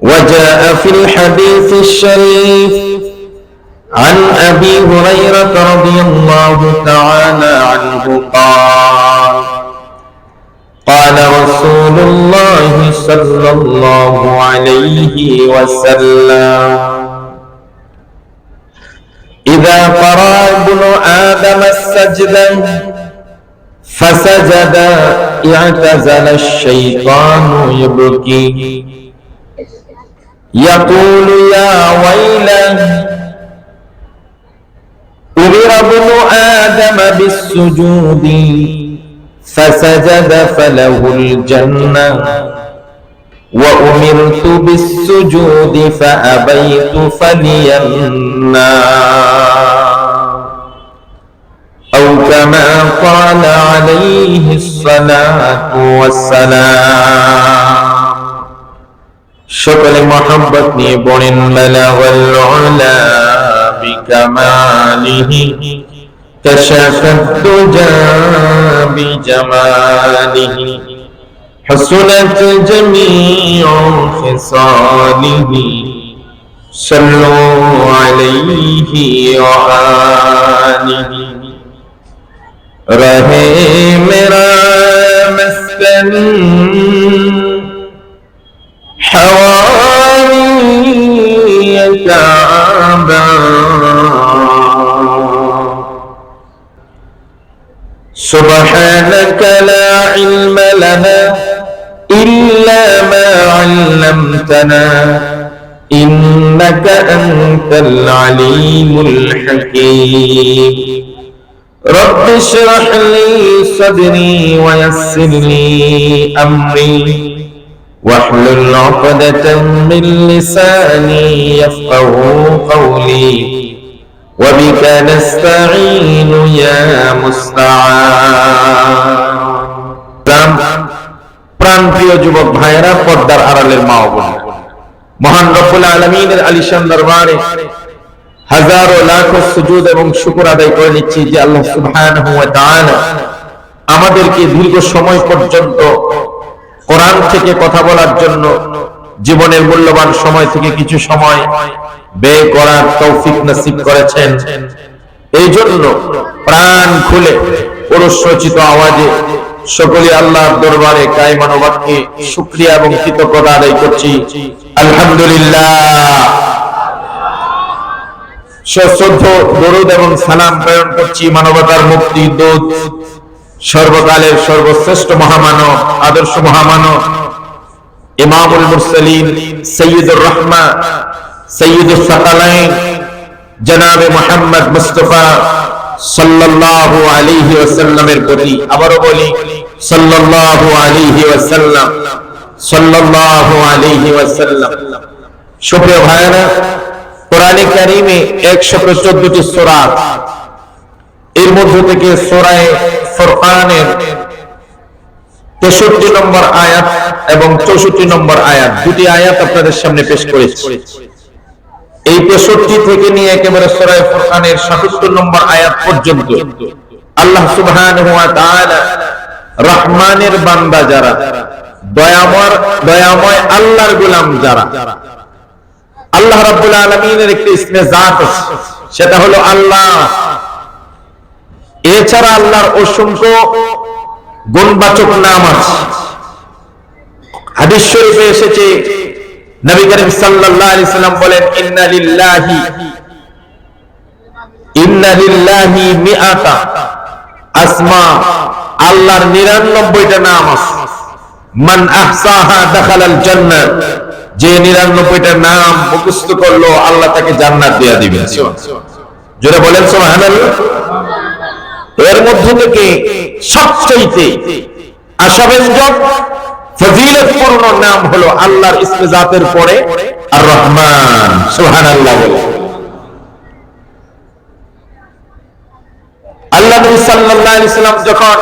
وجاء في الحديث الشريف عن أبي هريرة رضي الله تعالى عنه قال قال رسول الله صلى الله عليه وسلم إذا قرأ ابن آدم السجدة فسجد اعتزل الشيطان يبكي يقول يا ويله أمر ابن آدم بالسجود فسجد فله الجنة وأمرت بالسجود فأبيت فلي النار أو كما قال عليه الصلاة والسلام সকলে মহব্বত নিয়ে পড়েন বালাগাল উলা বিকামালিহি كشفت الدجى بجماله حسنت جميع خصاله صلوا عليه وآله رہے میرا مسکن حوالي كعبا سبحانك لا علم لنا إلا ما علمتنا. إنك أنت العليم الحكيم. رب اشرح لي صدري ويسر لي أمري واحلل عقدة من لساني يفقه قولي وبك نستعين يا مستعان প্রাণ প্রিয় যুবক ভাইয়েরা পর্দার আড়ালের মা ও বোন মহান রব্বুল আলমিনের আলিশান দরবারে হাজারো লাখো সুজুদ এবং শুকুর আদায় করে নিচ্ছি যে আল্লাহ সুবহানাহু আমাদেরকে দীর্ঘ সময় পর্যন্ত কোরআন থেকে কথা বলার জন্য জীবনের মূল্যবান সময় থেকে কিছু সময় ব্যয় করার তৌফিক নসিব করেছেন। এই জন্য প্রাণ খুলে পুরুষ রচিত আওয়াজে সকলে আল্লাহর দরবারে কায়মানবাদকে শুক্রিয়া এবং কৃতজ্ঞতা আদায় করছি। আলহামদুলিল্লাহ। সশ্রদ্ধ দরুদ এবং সালাম প্রেরণ করছি, মানবতার মুক্তি, দূত, সর্বকালের সর্বশ্রেষ্ঠ মহামানব, আদর্শ মহামানব, ইমামুল মুরসালিন, সৈয়দুর রহমা সৈয়দুল সাকালাইন, জনাবে মোহাম্মদ মুস্তফা সাল্লাল্লাহু আলাইহি ওয়াসাল্লামের প্রতি। আবারও বলি, সাল্লাল্লাহু আলাইহি ওয়াসাল্লাম, সাল্লাল্লাহু আলাইহি ওয়াসাল্লাম। সুপ্রিয় ভাইরা কোরআনে কারিমে 114টি সূরা এর মধ্য থেকে সূরায়ে ফুরকানের তেষট্টি নম্বর আয়াত এবং চৌষট্টি নম্বর আয়াত, দুটি আয়াত আপনাদের সামনে পেশ করেছি। এই তেষট্টি থেকে নিয়ে একেবারে সরাই ফুরকানের সাতাত্তর নম্বর আয়াত পর্যন্ত আল্লাহ তাআলা রহমানের বান্দা যারা, দয়াময় দয়াময় আল্লাহর গোলাম যারা আল্লাহ রাব্বুল আলামিনের একটি ইসমে জাত আছে। সেটা হলো আল্লাহ। এছাড়া আল্লাহর অসংখ্য গুণবাচক নাম আছে। হাদিস শরীফে এসেছে, নবী করিম সাল্লাল্লাহু আলাইহি সাল্লাম বলেন, ইন্না লিল্লাহি ইন্না লিল্লাহি মিআতা আসমা। আল্লাহর 99টা নাম আছে। মান আহসাহা দাখালাল জান্নাহ যে 99টা নাম মুখস্থ করল, আল্লাহ তাকে জান্নাত দেয়া দিবেন। জোরে বলেন, সুবহানাল্লাহ। এর মধ্যে থেকে সবচাইতে আশাব্যঞ্জক, ফজিলতপূর্ণ নাম হলো আল্লাহর ইসমে জাতের পরে আর রহমান সুবহানাল্লাহ আল্লাহ নবী সাল্লাল্লাহু আলাইহি সাল্লাম যখন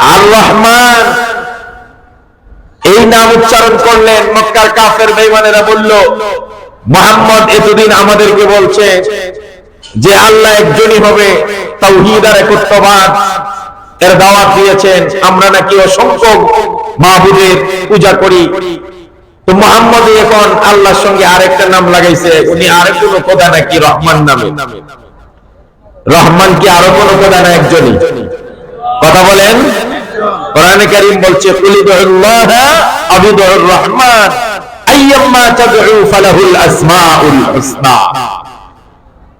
আর রহমান এই নাম উচ্চারণ করলেন মক্কার কাফের বেঈমানেরা বলল, মোহাম্মদ এতদিন আমাদেরকে বলছে যে আল্লাহ একজনই হবে তাওহীদ আর একত্ববাদ। এর দাওয়াত দিয়েছেন, আমরা নাকি অসংখ্য মাহবুদের পূজা করি। তো মোহাম্মদ এখন আল্লাহর সঙ্গে আরেকটা নাম লাগাইছে, উনি আরেক কোনো খোদা নাকি রহমান নামে। রহমান কি আরও কোনো খোদা না একজনই? কথা বলেন। কোরআনে কারীম বলছে কুলিদুল্লাহ আবিদুর রহমান, আইয়াম্মা তাদউ ফালাহুল আসমাউল হুসনা।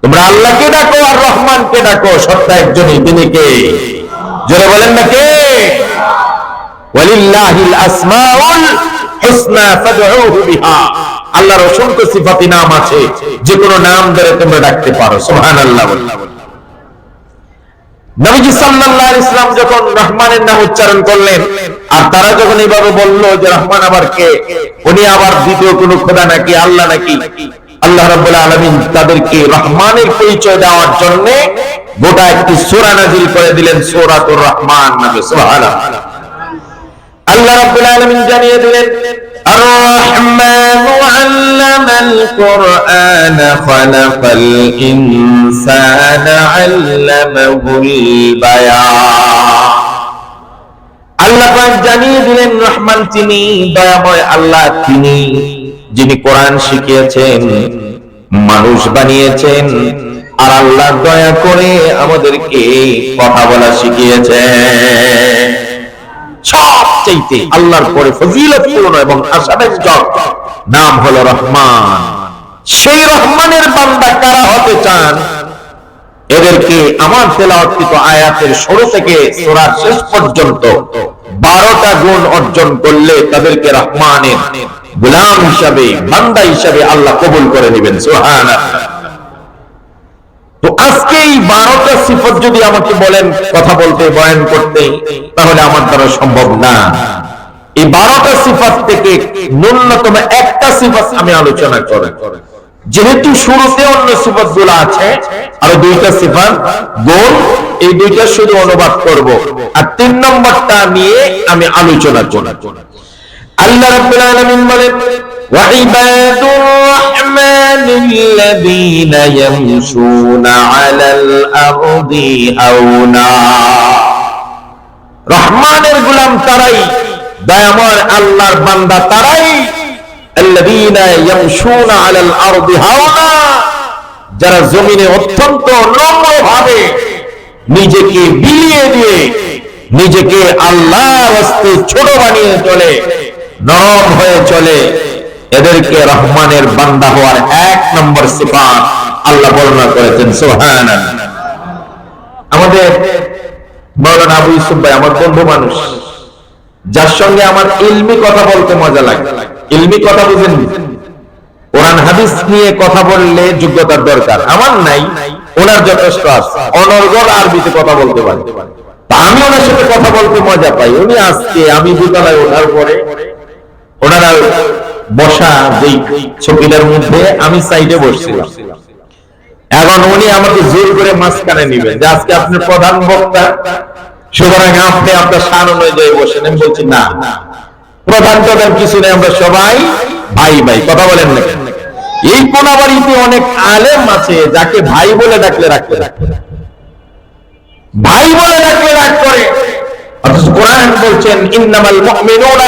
তোমরা আল্লাহকে ডাকো আর রহমানকে ডাকো, সত্তা একজনই, তিনি কে? জোরে বলেন না কে? ওয়ালিল্লাহিল আসমাউল হুসনা ফাদউহু বিহা। আল্লাহর অসংখ্য সিফাতি নাম আছে, যে কোনো নাম ধরে তোমরা ডাকতে পারো, সুবহানাল্লাহ নবীজি সাল্লাল্লাহু ইসলাম যখন রহমানের নাম উচ্চারণ করলেন, আর তারা যখন এইভাবে বলল যে রহমান আবার কে? উনি আবার দ্বিতীয় কোনো খোদা নাকি, আল্লাহ নাকি? আল্লাহ তাদেরকে রহমানের পরিচয় দেওয়ার জন্য গোটা একটি সোরা নাজিল করে দিলেন সূরাতুর রহমান আল্লাহ রাব্বুল আলামিন জানিয়ে দিলেন আর-রহমানু আল্লামাল কুরআন খালাকাল আল্লামাহুল বায়ান। আল্লাহ পাক জানিয়ে দিলেন, রহমান তিনি, দয়াময় আল্লাহ তিনি, যিনি কোরআন শিখিয়েছেন, মানুষ বানিয়েছেন, আর আল্লাহ দয়া করে আমাদেরকে কথা বলা শিখিয়েছেন। সব সবচাইতে আল্লাহর পরে ফজিলতপূর্ণ এবং আশাব্যঞ্জক নাম হলো রহমান। সেই রহমানের বান্দা কারা হতে চান? এদেরকে আমার তেলাওয়াতকৃত আয়াতের শুরু থেকে সূরার শেষ পর্যন্ত বারোটা গুণ অর্জন করলে তাদেরকে রহমানের গোলাম হিসাবে, বান্দা হিসাবে আল্লাহ কবুল করে নেবেন। সুবহানাল্লাহ। তো আজকে বারোটা সিফত যদি আমাকে বলেন, কথা বলতে, বয়ান করতে, তাহলে আমার দ্বারা সম্ভব না। এই বারোটা সিফাত থেকে ন্যূনতম একটা সিফাত আমি আলোচনা করে। যেহেতু শুরুতে অন্য সিফাতগুলো আছে, আর দুইটা সিফাত গোল, এই দুইটা শুধু অনুবাদ করব। আর তিন নম্বরটা নিয়ে আমি আলোচনা করব। আল্লাহ রাব্বুল আলামিন বলেন وعباد الرحمن الذين يمشون على الأرض هونا রহমানের গোলাম তারাই দয়াময় আল্লাহর বান্দা তারাই الذين يمشون على الأرض هونا যারা জমিনে অত্যন্ত নম্র ভাবে নিজেকে বিলিয়ে দিয়ে নিজেকে আল্লাহর হস্তে ছোট বানিয়ে চলে নরম হয়ে চলে এদেরকে রহমানের বান্দা হওয়ার এক নম্বর সিফাত আল্লাহ বর্ণনা করেছেন সোহান আমাদের আবু আমার বন্ধু মানুষ, যার সঙ্গে আমার ইলমি কথা বলতে মজা লাগে। ইলমি কথা বুঝেন হাদিস নিয়ে কথা বললে যোগ্যতার দরকার। আমার নাই, ওনার যথেষ্ট আছে। অনর্গল আরবিতে কথা বলতে পারে। আমি ওনার সাথে কথা বলতে মজা পাই। উনি আজকে আমি দুতলায় ওঠার পরে ওনারা বসা যেই ছবিটার মধ্যে আমি সাইডে বসছিলাম। এখন উনি আমাকে জোর করে মাঝখানে নিবেন যে আজকে আপনি প্রধান বক্তা, সুতরাং আপনি আপনার সান অনুযায়ী বসেন। আমি বলছি, না প্রধান প্রধান কিছু নেই, আমরা সবাই ভাই ভাই, কথা বলেন না? এই কোনাবাড়িতে অনেক আলেম আছে, যাকে ভাই বলে ডাকলে রাখতে রাখতে ভাই বলে ডাকলে রাগ করে। অথচ কোরআন বলছেন, ইন্নামাল মুমিনুনা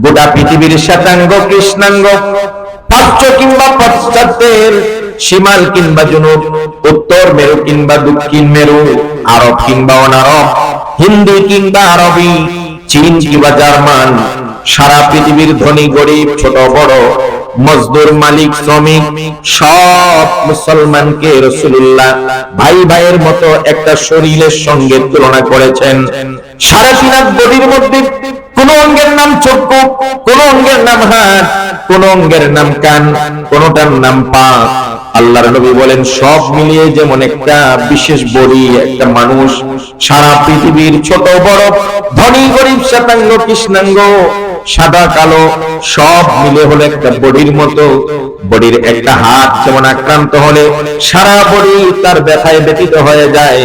গোটা পৃথিবীর শ্বেতাঙ্গ, কৃষ্ণাঙ্গ প্রাচ্য কিংবা পাশ্চাত্যের সীমাল কিংবা জুনুব উত্তর মেরু কিংবা দক্ষিণ মেরু, আরব কিংবা অনারব, হিন্দি কিংবা আরবি, চীন কিংবা জার্মান, সারা পৃথিবীর ধনী, গরিব, ছোট, বড় মজদুর মালিক, শ্রমিক, সব মুসলমানকে রসুল্লাহ ভাই ভাইয়ের মতো একটা শরীরের সঙ্গে তুলনা করেছেন। সাড়ে তিন বডির মধ্যে কোন অঙ্গের নাম চক্ষু, কোন অঙ্গের নাম হাত, কোন অঙ্গের নাম কান, কোনটার নাম পা। আল্লাহর নবী বলেন, সব মিলিয়ে যেমন একটা বিশেষ বড়ি, একটা মানুষ, সারা পৃথিবীর ছোট বড় ধনী গরিব শ্বেতাঙ্গ কৃষ্ণাঙ্গ সাদা, কালো, সব মিলে হলো একটা বডির মতো। বডির একটা হাত যেমন আক্রান্ত হলে সারা বডি তার ব্যথায় ব্যতীত হয়ে যায়।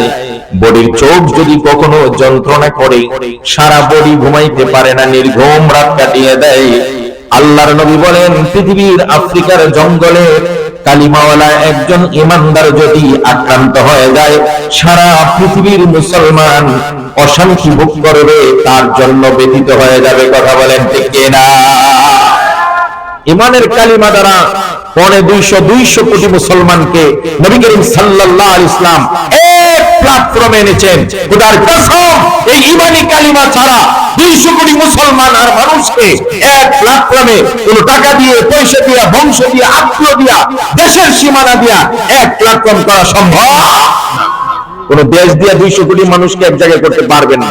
বডির চোখ যদি কখনো যন্ত্রণা করে, সারা বডি ঘুমাইতে পারে না, নির্ঘম রাত কাটিয়ে দেয়। আল্লাহর নবী বলেন, পৃথিবীর আফ্রিকার জঙ্গলে কালিমাওয়ালা একজন ইমানদার যদি আক্রান্ত হয়ে যায়, সারা পৃথিবীর মুসলমান অশান্তি ভোগ করবে, তার জন্য ব্যতীত হয়ে যাবে কথা বলেন ঠিক না ইমানের কালিমা দ্বারা পরে দুইশো দুইশো কোটি মুসলমানকে নবী করিম সাল্লাহ ইসলাম প্ল্যাটফর্মে এনেছেন। খোদার কসম, এই ইমানি কালিমা ছাড়া দুইশো কোটি মুসলমান আর মানুষকে এক প্ল্যাটফর্মে কোন টাকা দিয়ে, পয়সা দিয়া, বংশ দিয়া, আত্মীয় দিয়া, দেশের সীমানা দিয়া এক প্ল্যাটফর্ম করা সম্ভব? কোন দেশ দিয়া দুইশো কোটি মানুষকে এক জায়গায় করতে পারবে না।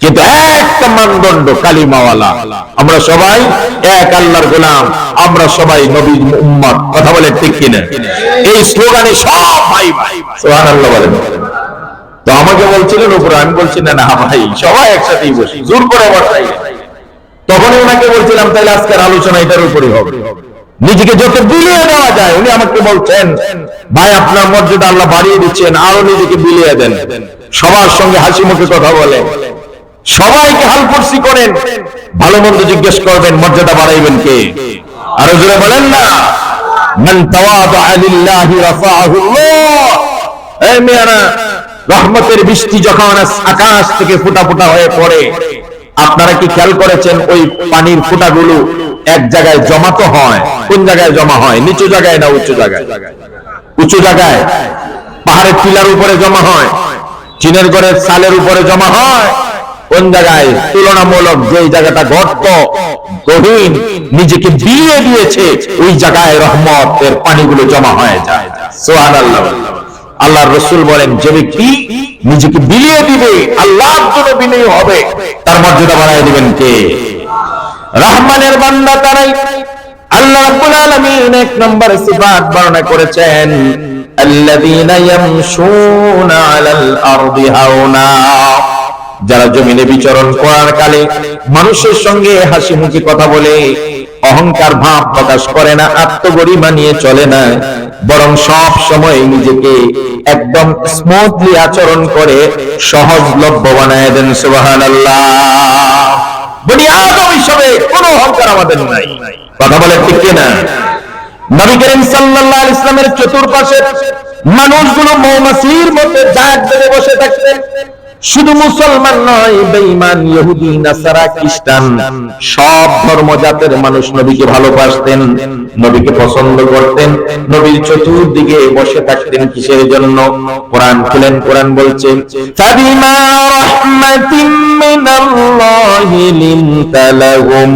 কিন্তু একটা মানদণ্ড কালিমাওয়ালা। আমরা সবাই এক আল্লাহর গোলাম। আমরা সবাই নবীর উম্মত। কথা বলে ঠিক কিনা? এই স্লোগানে সব ভাই ভাই। সুবহানাল্লাহ বলেন। তো আমাকে বলছিলেন, উপরে আমি বলছি, না না, ভাই, সবাই একসাথেই বসি। জোর করে বসাই। তখনই ওনাকে বলছিলাম তাহলে আজকের আলোচনা এটার উপরে হবে। নিজেকে যত বিলিয়ে দেওয়া যায়, উনি আমাকে বলছেন, ভাই, আপনার মর্যাদা আল্লাহ বাড়িয়ে দিচ্ছেন, আরও নিজেকে বিলিয়ে দেন। সবার সঙ্গে হাসি মুখে কথা বলেন সবাইকে হালকুরসি করেন, ভালো মন্দ জিজ্ঞেস করবেন, মর্যাদা বাড়াইবেন কে? আরও জোরে বলেন না, মান তাওয়াদা এই রহমতের বৃষ্টি যখন আকাশ থেকে হয়ে পড়ে, আপনারা কি খেয়াল করেছেন ওই পানির ফুটাগুলো এক জায়গায় জমা তো হয়, কোন জায়গায় জমা হয়? নিচু জায়গায় না উঁচু জায়গায়? উঁচু জায়গায়। পাহাড়ের টিলার উপরে জমা হয়, চীনের ঘরের সালের উপরে জমা হয় কোন জায়গায় তুলনামূলক যে জায়গাটা গর্ত, গহীন, নিজেকে বিয়ে দিয়েছে, ওই জায়গায় রহমতের পানিগুলো জমা হয়ে যায়। সোহান আল্লাহ আল্লাহ রসুল বলেন, যে ব্যক্তি নিজেকে বিলিয়ে দিবে বিনয়ী হবে, তার মর্যাদা বাড়াই দিবেন কে? রহমানের বান্দা তারাই আল্লাহ এক নম্বর সিফাত বর্ণনা করেছেন, আল্লাযীনা ইয়ামশুনা আলাল আরদি হাওনা। যারা জমিনে বিচরণ করার কালে মানুষের সঙ্গে হাসি মুখে কথা বলে, অহংকার ভাব প্রকাশ করে না আত্মগরিমা নিয়ে চলে না, বরং সব সময় নিজেকে একদম স্মুথলি আচরণ করে সহজলভ্য বানায় দেন ইসলামের চতুর্পাশে মানুষগুলো মৌমাছির মধ্যে জাগ বেঁধে বসে থাকতেন। শুধু মুসলমান নয় বেঈমান ইহুদি নাসারা খ্রিস্টান সব ধর্ম জাতের মানুষ নবীকে ভালোবাসতেন নবীকে পছন্দ করতেন নবীর চতুর্দিকে বসে থাকতেন কিসের জন্য কোরআন খুলেন কোরআন বলছে ফাবিমা রাহমাতিন মিনাল্লাহি লিনতা লাহুম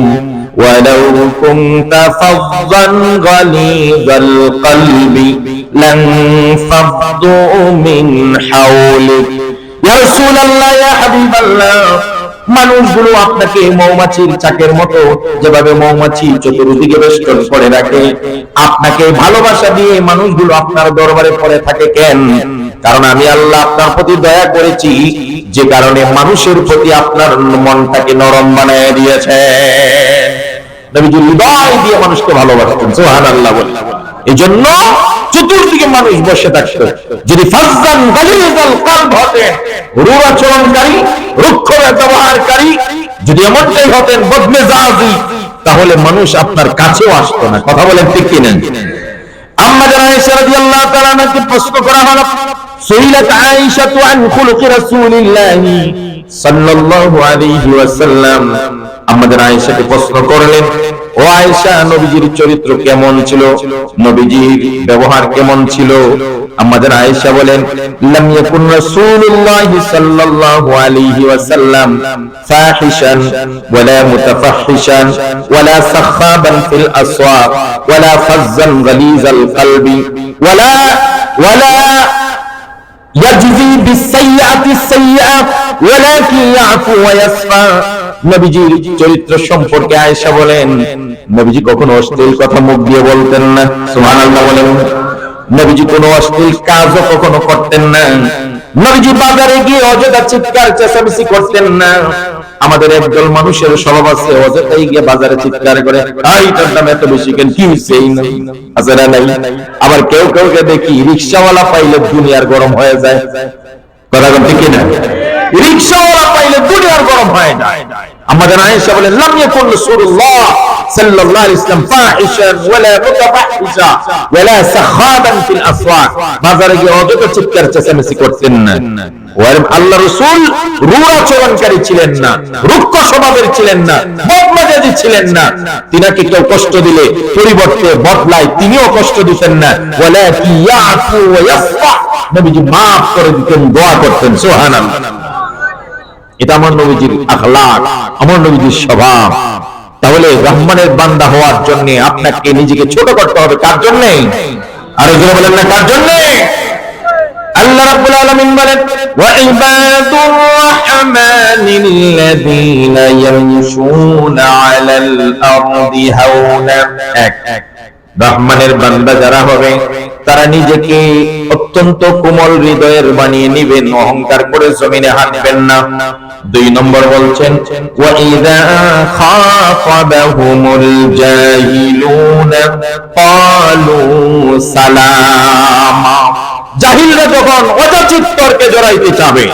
ولو كنت فظا غليظ القلب لانفضوا من حولك মানুষগুলো আপনাকে মৌমাছির চাকের মতো যেভাবে মৌমাছি চতুর্দিকে বেষ্টন করে রাখে, আপনাকে ভালোবাসা দিয়ে মানুষগুলো আপনার দরবারে পড়ে থাকে কেন? কারণ আমি আল্লাহ আপনার প্রতি দয়া করেছি, যে কারণে মানুষের প্রতি আপনার মনটাকে নরম বানিয়ে দিয়েছে। হৃদয় দিয়ে মানুষকে ভালোবাসতেন, সুবহানাল্লাহ বলে। এই জন্য চতুর্দিকে মানুষ বসে থাকতো। যদি ফাজ্জান গালিজাল রুক্ষ ব্যবহারকারী যদি এমনটাই হতেন বদমেজাজি তাহলে মানুষ আপনার কাছেও আসতো না। কথা বলেন ঠিক কিনা? আম্মা জানা আয়েশা রাদিয়াল্লাহু তাআলা নাকি প্রশ্ন আমাদের প্রশ্ন করলেন ও আয়েশা নবীজির চরিত্র কেমন ছিল নবীজির ব্যবহার কেমন ছিল আমাদের আয়েশা বলেন লাম ইয়াকুন রাসূলুল্লাহ সাল্লাল্লাহু আলাইহি ওয়াসাল্লাম ফাহিশান ওয়ালা মুতাফাহিশান ওয়ালা সাখাবান ফিল আসওয়াক ওয়ালা ফাজ্জান গালিজাল কলবি ওয়ালা ওয়ালা يجزي بالسيئة السيئة ولكن يعفو ويصفى নবীজির চরিত্র সম্পর্কে আয়েশা বলেন, নবীজি কখনো অশ্লীল কথা মুখ দিয়ে বলতেন না, সুবহানাল্লাহ বলেন। নবীজি কোনো অশ্লীল কাজও কখনো করতেন না। নবীজি বাজারে গিয়ে অযথা চিৎকার, চেঁচামেচি করতেন না। আমাদের একদল মানুষের স্বভাব আছে, অযথাই গিয়ে বাজারে চিৎকার করে আই তার দাম এত বেশি কেন? কি এই নাই। আছে না নাই। আবার কেউ কেউ কে দেখি রিকশাওয়ালা পাইলে দুনিয়ার গরম হয়ে যায়। কথা ঠিক না রিকশাওয়ালা পাইলে দুনিয়ার গরম হয়ে যায়। আমাদের আয়েশা বলেন, লাম ইয়াকুন রাসূলুল্লাহ সাল্লাল্লাহু আলাইহি ফাহিশান ওয়ালা মুতাফাহিশা ওয়ালা ফিল আসওয়াক। বাজারে গিয়ে অযথা চিৎকার, চেঁচামেচি করতেন না। আল্লাহ রাসূল রূঢ়াচরণকারী ছিলেন না, রুক্ষ স্বভাবের ছিলেন না, বদমেজাজি ছিলেন না। তিনাকে কেউ কষ্ট দিলে পরিবর্তে বদলায়, তিনিও কষ্ট দিতেন না। ওয়ালা কি ইয়াফু নবীজি মাফ করে দিতেন, দোয়া করতেন, সুবহানাল্লাহ। এটা আমার নবীজির আখলাক, আমার নবীজির স্বভাব। তাহলে রহমানের বান্দা হওয়ার জন্য আপনাকে নিজেকে ছোট করতে হবে, কার জন্য? আরও জোরে বলেন না, কার জন্য? আল্লাহ রাব্বুল আলামিন বলেন, ওয়া ইবাদুর আলাল আরদি হাওনা এক রহমানের বান্দা যারা হবে, তারা নিজেকে অত্যন্ত কোমল হৃদয়ের বানিয়ে নিবেন, অহংকার করে জমিনে হাঁটবেন না। দুই নম্বর বলছেন জাহিলরা যখন অযাচিত তর্কে জড়াইতে চাবে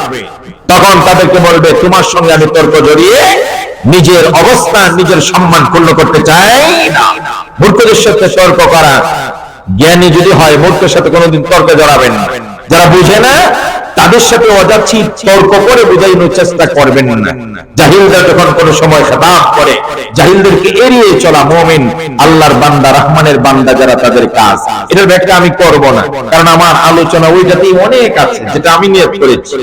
তখন তাদেরকে বলবে, তোমার সঙ্গে আমি তর্ক জড়িয়ে নিজের অবস্থান, নিজের সম্মান পূর্ণ করতে চাই না। মূর্খদের সাথে তর্ক করা জ্ঞানী যদি হয়, মূর্খের সাথে কোনোদিন তর্কে জড়াবেন না। যারা বুঝে না তাদের সাথে অযাচ্ছি তর্ক করে বুঝাইনোর চেষ্টা করবেন না জাহিলরা যখন কোনো সময় খেতাব করে জাহিলদেরকে এড়িয়ে চলা মুমিন আল্লাহর বান্দা রহমানের বান্দা যারা তাদের কাজ এটার ব্যাখ্যা আমি করব না কারণ আমার আলোচনা ওইটাতেই অনেক আছে যেটা আমি নিয়ত করেছি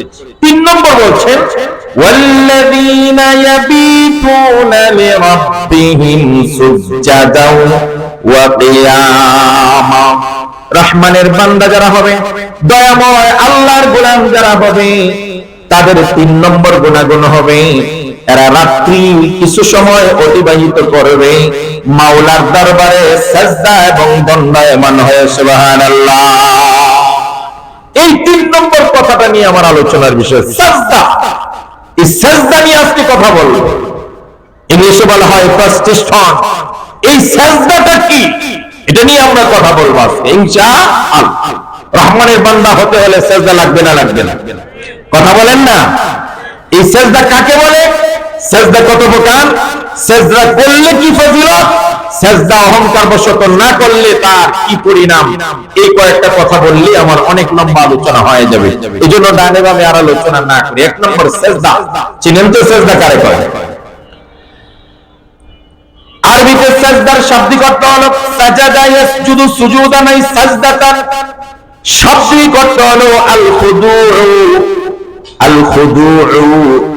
তিন নম্বর বলছেন والذين يبيتون لربهم سجدا وقياما রহমানের বান্দা যারা হবে দয়াময় আল্লাহর গোলাম যারা হবে তাদের তিন নম্বর গুণাগুণ হবে। এরা রাত্রি কিছু সময় অতিবাহিত করবে। মাওলার দরবারে সাজদা এবং দণ্ডায়মান হয়ে সুবহানাল্লাহ। এই তিন নম্বর কথাটা নিয়ে আমার আলোচনার বিষয় সাজদা। এই সাজদা নিয়ে আজকে কথা বলব। ইংলিশে বলা হয় প্রস্টিশন এই সাজদাটা কি? এটা নিয়ে আমরা কথা বলব আজকে ইনশা আল্লাহ রহমানের বান্দা হতে হলে সেজদা লাগবে না লাগবে না। কথা বলেন না? এই সেজদা কাকে বলে? সেজদা কত প্রকার? সেজদা করলে কি ফজিলত? সেজদা অহংকার বশত না করলে তার কি পরিণাম? এই কয়েকটা কথা বললে আমার অনেক লম্বা আলোচনা হয়ে যাবে। এই জন্য ডানে বামে আর আলোচনা না করি এক নম্বর সেজদা। চিনেন তো সেজদা কারে কয়? আরবিতে সাজদার শাব্দিক অর্থ হলো, সাজাদা ইয়াসজুদু সুজুদান আই সাজদাতান। শাব্দিক অর্থ হলো আল খুদু আল খুদুউ